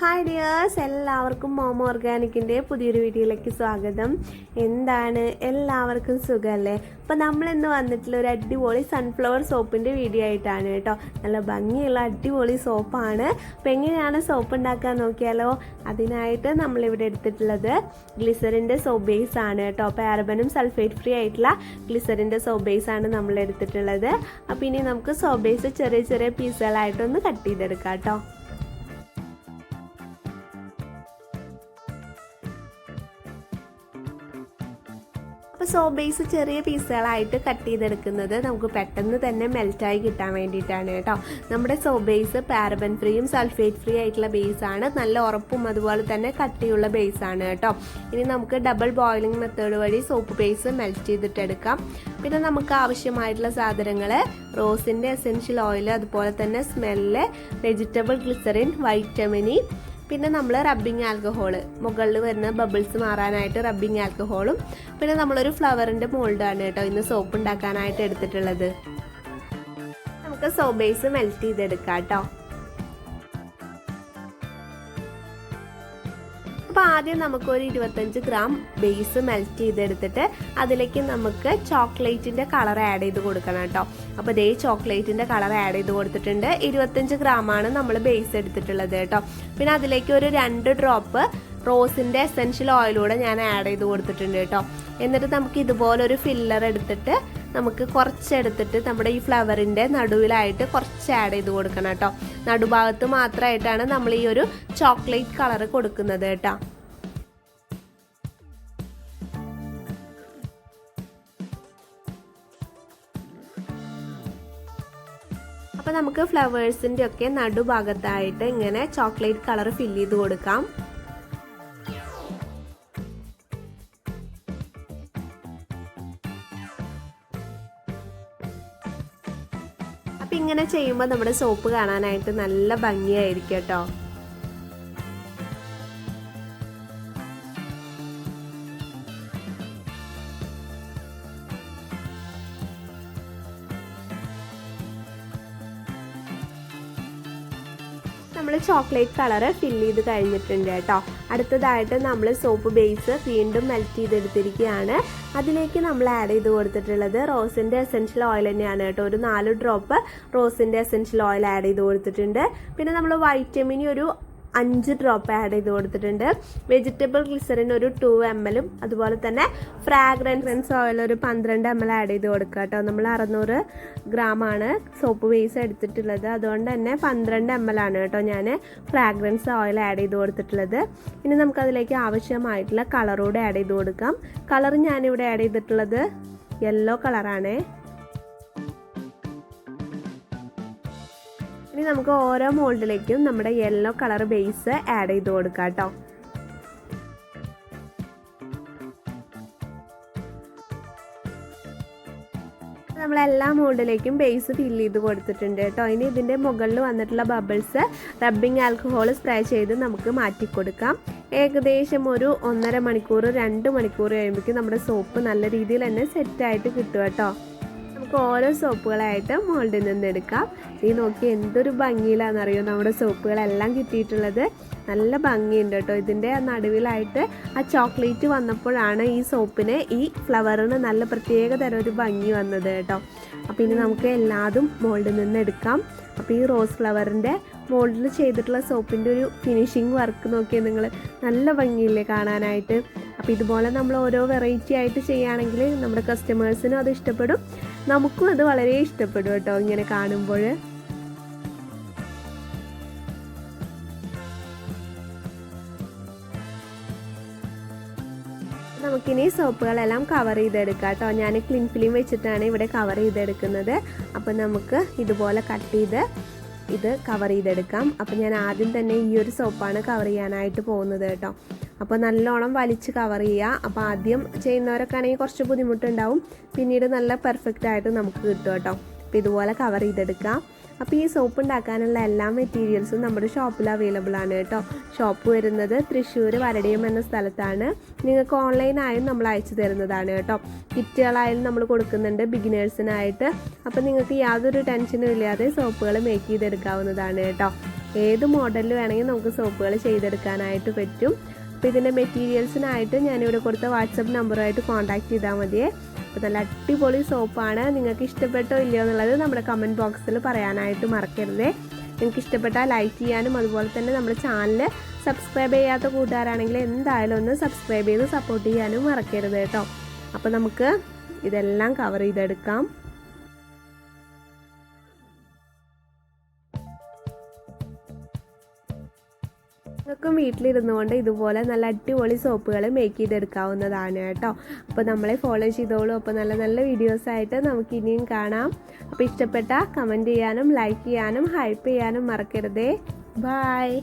Hi dears എല്ലാവർക്കും മോമോ ഓർഗാനിക്കിന്റെ പുതിയൊരു വീഡിയോയിലേക്ക് സ്വാഗതം. എന്താണ്? എല്ലാവർക്കും സുഖമല്ലേ അപ്പോൾ നമ്മളിന്ന് വന്നിട്ടുള്ള ഒരു അടിപൊളി സൺഫ്ലവർ സോപ്പിന്റെ വീഡിയോ ആയിട്ടാണ് കേട്ടോ. നല്ല ഭംഗിയുള്ള അടിപൊളി സോപ്പാണ് അപ്പോൾ എങ്ങനെയാണ് സോപ്പ് ഉണ്ടാക്കാൻ നോക്കിയാലോ? അതിനായിട്ട് നമ്മളിവിടെ എടുത്തിട്ടുള്ളത് ഗ്ലിസറിന്റെ സോപ്പ് ബേസ് ആണ് കേട്ടോ. പാരബനും സൾഫേറ്റ് ഫ്രീ ആയിട്ടുള്ള ഗ്ലിസറിന്റെ സോപ്പ് ബേസ് ആണ് നമ്മൾ എടുത്തിട്ടുള്ളത് അപ്പോൾ ഇനി നമുക്ക് സോപ്പ് ബേസ് ചെറിയ ചെറിയ പീസുകളായിട്ടൊന്ന് കട്ട് ചെയ്തെടുക്കാം കേട്ടോ. അപ്പോൾ സോ ബേസ് ചെറിയ പീസുകളായിട്ട് കട്ട് ചെയ്തെടുക്കുന്നത് നമുക്ക് പെട്ടെന്ന് തന്നെ മെൽറ്റായി കിട്ടാൻ വേണ്ടിയിട്ടാണ് കേട്ടോ. നമ്മുടെ സോ ബേസ് പാരബൻ ഫ്രീയും സൾഫേറ്റ് ഫ്രീ ആയിട്ടുള്ള ബേസ് ആണ്. നല്ല ഉറപ്പും അതുപോലെ തന്നെ കട്ടിയുള്ള ബേസ് ആണ് കേട്ടോ. ഇനി നമുക്ക് ഡബിൾ ബോയിലിംഗ് മെത്തേഡ് വഴി സോപ്പ് ബേസ് മെൽറ്റ് ചെയ്തിട്ടെടുക്കാം. പിന്നെ നമുക്ക് ആവശ്യമായിട്ടുള്ള സാധനങ്ങൾ റോസിന്റെ എസെൻഷ്യൽ ഓയിൽ അതുപോലെ തന്നെ സ്മെല്ല് വെജിറ്റബിൾ ഗ്ലിസറിൻ വൈറ്റമിനി പിന്നെ നമ്മൾ റബ്ബിങ് ആൽക്കഹോൾ മുകളിൽ വരുന്ന ബബിൾസ് മാറാനായിട്ട് റബ്ബിങ് ആൽക്കഹോളും പിന്നെ നമ്മളൊരു ഫ്ലവറിന്റെ മോൾഡാണ് കേട്ടോ ഇന്ന് സോപ്പ് ഉണ്ടാക്കാനായിട്ട് എടുത്തിട്ടുള്ളത്. നമുക്ക് സോബേസ് ബേസ് മെൽറ്റ് ചെയ്തെടുക്കാം കേട്ടോ. അപ്പോൾ ആദ്യം നമുക്കൊരു ഇരുപത്തഞ്ച് ഗ്രാം ബേസ് മെൽറ്റ് ചെയ്തെടുത്തിട്ട് അതിലേക്ക് നമുക്ക് ചോക്ലേറ്റിന്റെ കളർ ആഡ് ചെയ്ത് കൊടുക്കണം കേട്ടോ. അപ്പോൾ ഇതേ ചോക്ലേറ്റിന്റെ കളർ ആഡ് ചെയ്ത് കൊടുത്തിട്ടുണ്ട്. ഇരുപത്തഞ്ച് ആണ് നമ്മൾ ബേസ് എടുത്തിട്ടുള്ളത് കേട്ടോ. പിന്നെ അതിലേക്ക് ഒരു രണ്ട് ഡ്രോപ്പ് റോസിന്റെ എസെൻഷ്യൽ ഓയിലൂടെ ഞാൻ ആഡ് ചെയ്ത് കൊടുത്തിട്ടുണ്ട് കേട്ടോ. എന്നിട്ട് നമുക്ക് ഇതുപോലെ ഒരു ഫില്ലർ എടുത്തിട്ട് നമുക്ക് കുറച്ചെടുത്തിട്ട് നമ്മുടെ ഈ ഫ്ലവറിന്റെ നടുവിലായിട്ട് കുറച്ച് ആഡ് ചെയ്ത് കൊടുക്കണം കേട്ടോ. നടുഭാഗത്ത് മാത്രമായിട്ടാണ് നമ്മൾ ഈ ഒരു ചോക്ലേറ്റ് കളർ കൊടുക്കുന്നത് കേട്ടോ. അപ്പോൾ നമുക്ക് ഫ്ലവേഴ്സിന്റെ ഒക്കെ നടുഭാഗത്തായിട്ട് ഇങ്ങനെ ചോക്ലേറ്റ് കളർ ഫില്ല് ചെയ്ത് കൊടുക്കാം. ഇങ്ങനെ ചെയ്യുമ്പോൾ നമ്മുടെ സോപ്പ് കാണാനായിട്ട് നല്ല ഭംഗിയായിരിക്കും കേട്ടോ. നമ്മൾ ചോക്ലേറ്റ് കളർ ഫിൽ ചെയ്ത് കഴിഞ്ഞിട്ടുണ്ട് കേട്ടോ. അടുത്തതായിട്ട് നമ്മൾ സോപ്പ് ബേസ് വീണ്ടും മെൽറ്റ് ചെയ്തെടുത്തിരിക്കുകയാണ്. അതിലേക്ക് നമ്മൾ ആഡ് ചെയ്ത് കൊടുത്തിട്ടുള്ളത് റോസിന്റെ എസെൻഷ്യൽ ഓയിൽ തന്നെയാണ് കേട്ടോ. ഒരു നാല് ഡ്രോപ്പ് റോസിന്റെ എസെൻഷ്യൽ ഓയിൽ ആഡ് ചെയ്ത് കൊടുത്തിട്ടുണ്ട്. പിന്നെ നമ്മൾ വൈറ്റമിനി ഒരു അഞ്ച് ഡ്രോപ്പ് ആഡ് ചെയ്ത് കൊടുത്തിട്ടുണ്ട്. വെജിറ്റബിൾ ഗ്ലിസറിൻ ഒരു ടു എം എല്ലും അതുപോലെ തന്നെ ഫ്രാഗ്രൻസ് ഓയിൽ ഒരു പന്ത്രണ്ട് എം എൽ ആഡ് ചെയ്ത് കൊടുക്കുക കേട്ടോ. നമ്മൾ അറുന്നൂറ് ഗ്രാമാണ് സോപ്പ് ബേസ് എടുത്തിട്ടുള്ളത്. അതുകൊണ്ട് തന്നെ പന്ത്രണ്ട് എം എൽ ആണ് കേട്ടോ ഞാൻ ഫ്രാഗ്രൻസ് ഓയിൽ ആഡ് ചെയ്ത് കൊടുത്തിട്ടുള്ളത്. ഇനി നമുക്കതിലേക്ക് ആവശ്യമായിട്ടുള്ള കളറൂടെ ആഡ് ചെയ്ത് കൊടുക്കാം. കളർ ഞാനിവിടെ ആഡ് ചെയ്തിട്ടുള്ളത് യെല്ലോ കളറാണേ ഇനി നമുക്ക് ഓരോ മോൾഡിലേക്കും നമ്മുടെ യെല്ലോ കളർ ബേസ് ആഡ് ചെയ്ത് കൊടുക്കാം കേട്ടോ. നമ്മൾ എല്ലാ മോൾഡിലേക്കും ബേസ് ഫില്ല് ചെയ്ത് കൊടുത്തിട്ടുണ്ട് കേട്ടോ. ഇനി ഇതിന്റെ മുകളിൽ വന്നിട്ടുള്ള ബബിൾസ് റബ്ബിംഗ് ആൽക്കഹോൾ സ്പ്രേ ചെയ്ത് നമുക്ക് മാറ്റി കൊടുക്കാം. ഏകദേശം ഒരു ഒന്നര മണിക്കൂർ രണ്ട് മണിക്കൂർ കഴിയുമ്പോഴേക്കും നമ്മുടെ സോപ്പ് നല്ല രീതിയിൽ തന്നെ സെറ്റായിട്ട് കിട്ടും കേട്ടോ. നമുക്ക് ഓരോ സോപ്പുകളായിട്ട് മോൾഡിൽ നിന്ന് എടുക്കാം. നീ നോക്കി എന്തൊരു ഭംഗിയിലാണെന്നറിയോ? നമ്മുടെ സോപ്പുകളെല്ലാം കിട്ടിയിട്ടുള്ളത്. നല്ല ഭംഗിയുണ്ട് കേട്ടോ. ഇതിന്റെ നടുവിലായിട്ട് ആ ചോക്ലേറ്റ് വന്നപ്പോഴാണ് ഈ സോപ്പിന് ഈ ഫ്ലവറിന് നല്ല പ്രത്യേക തരം ഒരു ഭംഗി വന്നത് കേട്ടോ. അപ്പോൾ ഇനി നമുക്ക് എല്ലാതും മോൾഡിൽ നിന്ന് എടുക്കാം. അപ്പോൾ ഈ റോസ് ഫ്ലവറിന്റെ മോൾഡിൽ ചെയ്തിട്ടുള്ള സോപ്പിന്റെ ഒരു ഫിനിഷിങ് വർക്ക് നോക്കിയാൽ നിങ്ങൾ നല്ല ഭംഗിയില്ലേ കാണാനായിട്ട്. അപ്പോൾ ഇതുപോലെ നമ്മൾ ഓരോ വെറൈറ്റി ആയിട്ട് ചെയ്യുകയാണെങ്കിൽ നമ്മുടെ കസ്റ്റമേഴ്സിനും അത് ഇഷ്ടപ്പെടും. നമുക്കും അത് വളരെ ഇഷ്ടപ്പെടും കേട്ടോ ഇങ്ങനെ കാണുമ്പോൾ. നമുക്കിനി സോപ്പുകളെല്ലാം കവർ ചെയ്തെടുക്കാം കേട്ടോ. ഞാൻ ക്ലിൻ ഫിലിം വെച്ചിട്ടാണ് ഇവിടെ കവർ ചെയ്തെടുക്കുന്നത്. അപ്പോൾ നമുക്ക് ഇതുപോലെ കട്ട് ചെയ്ത് ഇത് കവർ ചെയ്തെടുക്കാം. അപ്പോൾ ഞാൻ ആദ്യം തന്നെ ഈ ഒരു സോപ്പാണ് കവർ ചെയ്യാനായിട്ട് പോകുന്നത് കേട്ടോ. അപ്പോൾ നല്ലോണം വലിച്ച് കവർ ചെയ്യുക. അപ്പോൾ ആദ്യം ചെയ്യുന്നവരൊക്കെ ആണെങ്കിൽ കുറച്ച് ബുദ്ധിമുട്ടുണ്ടാവും. പിന്നീട് നല്ല പെർഫെക്റ്റ് ആയിട്ട് നമുക്ക് കിട്ടും കേട്ടോ. അപ്പോൾ ഇതുപോലെ കവർ ചെയ്തെടുക്കാം അപ്പോൾ ഈ സോപ്പ് ഉണ്ടാക്കാനുള്ള എല്ലാ മെറ്റീരിയൽസും നമ്മുടെ ഷോപ്പിൽ അവൈലബിൾ ആണ് കേട്ടോ. ഷോപ്പ് വരുന്നത് തൃശ്ശൂർ വരടിയം എന്ന സ്ഥലത്താണ്. നിങ്ങൾക്ക് ഓൺലൈനായും നമ്മൾ അയച്ചു തരുന്നതാണ് കേട്ടോ. കിറ്റുകളായാലും നമ്മൾ കൊടുക്കുന്നുണ്ട് ബിഗിനേഴ്സിനായിട്ട് അപ്പോൾ നിങ്ങൾക്ക് യാതൊരു ടെൻഷനും ഇല്ലാതെ സോപ്പുകൾ മേക്ക് ചെയ്തെടുക്കാവുന്നതാണ് കേട്ടോ. ഏത് മോഡലിൽ വേണമെങ്കിൽ നമുക്ക് സോപ്പുകൾ ചെയ്തെടുക്കാനായിട്ട് പറ്റും. അപ്പോൾ ഇതിന്റെ മെറ്റീരിയൽസിനായിട്ട് ഞാനിവിടെ കൊടുത്ത വാട്സപ്പ് നമ്പറുമായിട്ട് കോൺടാക്ട് ചെയ്താൽ മതിയേ. അപ്പോൾ നല്ല അടിപൊളി സോപ്പാണ് നിങ്ങൾക്ക് ഇഷ്ടപ്പെട്ടോ ഇല്ലയോ എന്നുള്ളത് നമ്മുടെ കമന്റ് ബോക്സിൽ പറയാനായിട്ട് മറക്കരുതേ. നിങ്ങൾക്ക് ഇഷ്ടപ്പെട്ടാൽ ലൈക്ക് ചെയ്യാനും അതുപോലെ തന്നെ നമ്മുടെ ചാനൽ സബ്സ്ക്രൈബ് ചെയ്യാത്ത കൂട്ടുകാരാണെങ്കിൽ എന്തായാലും ഒന്ന് സബ്സ്ക്രൈബ് ചെയ്ത് സപ്പോർട്ട് ചെയ്യാനും മറക്കരുത് കേട്ടോ. അപ്പോൾ നമുക്ക് ഇതെല്ലാം കവർ ചെയ്തെടുക്കാം. നിങ്ങൾക്കും വീട്ടിലിരുന്നു കൊണ്ട് ഇതുപോലെ നല്ല അടിപൊളി സോപ്പുകൾ മേക്ക് ചെയ്തെടുക്കാവുന്നതാണ് കേട്ടോ. അപ്പോൾ നമ്മളെ ഫോളോ ചെയ്തോളൂ. അപ്പോൾ നല്ല നല്ല വീഡിയോസ് ആയിട്ട് നമുക്ക് ഇനിയും കാണാം. അപ്പോൾ ഇഷ്ടപ്പെട്ട കമന്റ് ചെയ്യാനും ലൈക്ക് ചെയ്യാനും ഹൈപ്പ് ചെയ്യാനും മറക്കരുതേ. ബായ്